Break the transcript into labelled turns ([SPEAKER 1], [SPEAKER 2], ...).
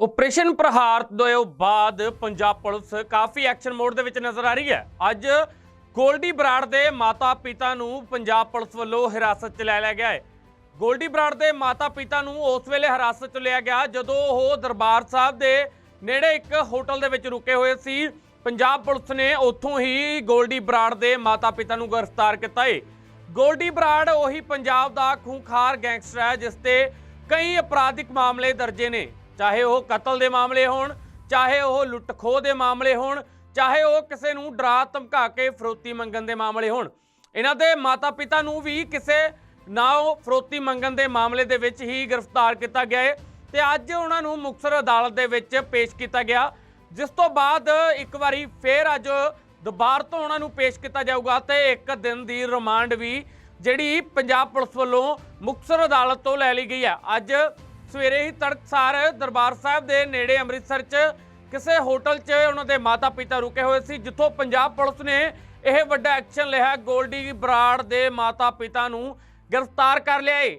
[SPEAKER 1] Operation Prahar ਤੋਂ ਬਾਅਦ Punjab police ਕਾਫੀ ਐਕਸ਼ਨ ਮੋਡ ਦੇ ਵਿੱਚ ਨਜ਼ਰ ਆ ਰਹੀ ਹੈ। ਅੱਜ ਗੋਲਡੀ ਬਰਾੜ ਦੇ ਮਾਤਾ-ਪਿਤਾ ਨੂੰ ਪੰਜਾਬ ਪੁਲਿਸ ਵੱਲੋਂ ਹਿਰਾਸਤ 'ਚ ਲੈ ਲਿਆ ਗਿਆ ਹੈ। ਗੋਲਡੀ ਬਰਾੜ ਦੇ ਮਾਤਾ-ਪਿਤਾ ਨੂੰ ਉਸ ਵੇਲੇ ਹਿਰਾਸਤ 'ਚ ਲਿਆ ਗਿਆ ਜਦੋਂ ਉਹ ਦਰਬਾਰ ਸਾਹਿਬ ਦੇ ਨੇੜੇ ਇੱਕ ਹੋਟਲ ਦੇ ਵਿੱਚ ਰੁਕੇ ਹੋਏ ਸੀ। ਪੰਜਾਬ ਪੁਲਿਸ ਨੇ ਉੱਥੋਂ ਹੀ ਗੋਲਡੀ ਬਰਾੜ ਦੇ ਮਾਤਾ-ਪਿਤਾ ਨੂੰ ਗ੍ਰਿਫਤਾਰ ਕੀਤਾ ਹੈ। ਗੋਲਡੀ ਬਰਾੜ ਉਹੀ ਪੰਜਾਬ ਦਾ ਖੂੰਖਾਰ ਗੈਂਗਸਟਰ ਹੈ, ਜਿਸ ਤੇ ਕਈ ਅਪਰਾਧਿਕ ਮਾਮਲੇ ਦਰਜੇ ਨੇ। ਚਾਹੇ ਉਹ ਕਤਲ ਦੇ ਮਾਮਲੇ ਹੋਣ, ਚਾਹੇ ਉਹ ਲੁੱਟ ਖੋਹ ਦੇ ਮਾਮਲੇ ਹੋਣ, ਚਾਹੇ ਉਹ ਕਿਸੇ ਨੂੰ ਡਰਾ ਧਮਕਾ ਕੇ ਫਰੋਤੀ ਮੰਗਣ ਦੇ ਮਾਮਲੇ ਹੋਣ। ਇਹਨਾਂ ਦੇ ਮਾਤਾ-ਪਿਤਾ ਨੂੰ ਵੀ ਕਿਸੇ ਨਾ ਉਹ ਫਰੋਤੀ ਮੰਗਣ ਦੇ ਮਾਮਲੇ ਦੇ ਵਿੱਚ ਹੀ ਗ੍ਰਿਫਤਾਰ ਕੀਤਾ ਗਿਆ ਹੈ ਤੇ ਅੱਜ ਉਹਨਾਂ ਨੂੰ ਮੁਕਤਸਰ ਅਦਾਲਤ ਦੇ ਵਿੱਚ ਪੇਸ਼ ਕੀਤਾ ਗਿਆ। ਜਿਸ ਤੋਂ ਬਾਅਦ ਇੱਕ ਵਾਰੀ ਫੇਰ ਅੱਜ ਦੁਬਾਰ ਤੋਂ ਉਹਨਾਂ ਨੂੰ ਪੇਸ਼ ਕੀਤਾ ਜਾਊਗਾ ਤੇ ਇੱਕ ਦਿਨ ਦੀ ਰਿਮਾਂਡ ਵੀ ਜਿਹੜੀ ਪੰਜਾਬ ਪੁਲਿਸ ਵੱਲੋਂ ਮੁਕਤਸਰ ਅਦਾਲਤ ਤੋਂ ਲੈ ਲਈ ਗਈ ਹੈ। ਅੱਜ ਸਵੇਰੇ ਹੀ ਤੜਕਸਾਰ ਦਰਬਾਰ ਸਾਹਿਬ ਦੇ ਨੇੜੇ ਅੰਮ੍ਰਿਤਸਰ 'ਚ ਕਿਸੇ ਹੋਟਲ 'ਚ ਉਹਨਾਂ ਦੇ ਮਾਤਾ-ਪਿਤਾ ਰੁਕੇ ਹੋਏ ਸੀ, ਜਿੱਥੋਂ ਪੰਜਾਬ ਪੁਲਿਸ ਨੇ ਇਹ ਵੱਡਾ ਐਕਸ਼ਨ ਲਿਆ। ਗੋਲਡੀ ਬਰਾੜ ਦੇ ਮਾਤਾ-ਪਿਤਾ ਨੂੰ ਗ੍ਰਿਫਤਾਰ ਕਰ ਲਿਆ ਏ।